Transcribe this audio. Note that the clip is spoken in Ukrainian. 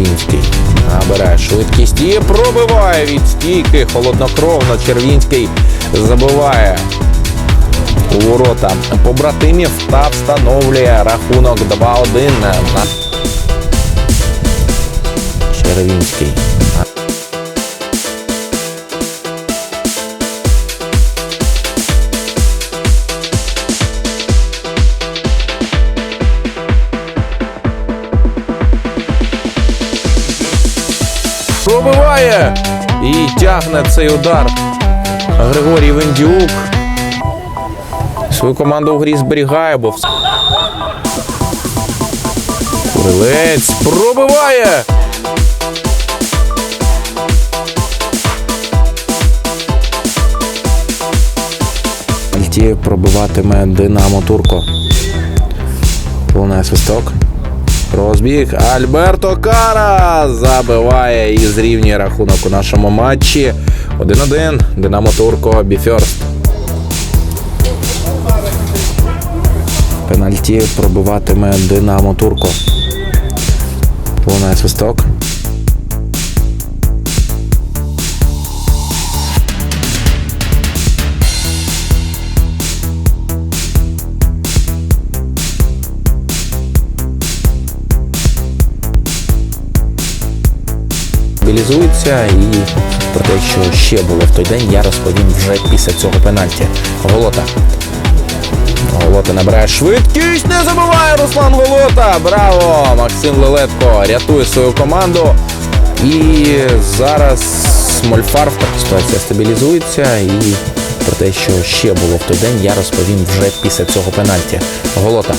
Червінський набирає швидкість і пробиває від стійки. Холоднокровно Червінський забиває у ворота побратимів та встановлює рахунок 2-1 на Червінський. Пробиває і тягне цей удар. Григорій Вендюк. Свою команду у грі зберігає, бо Курилець пробиває. Альтієв пробиватиме Динамо Турко. Лунає свисток. Розбіг Альберто Кара забиває і зрівнює рахунок у нашому матчі. 1-1. Динамо Турко Біферст. Пенальті пробиватиме Динамо Турко. Лунає свисток. Мобілізується і про те, що ще було в той день, я розповім вже після цього пенальті. Голота. Голота набирає швидкість, не забуває Руслан Голота. Браво! Максим Лелетко рятує свою команду. І зараз Смольфар ситуація стабілізується. І про те, що ще було в той день, я розповім вже після цього пенальті. Голота.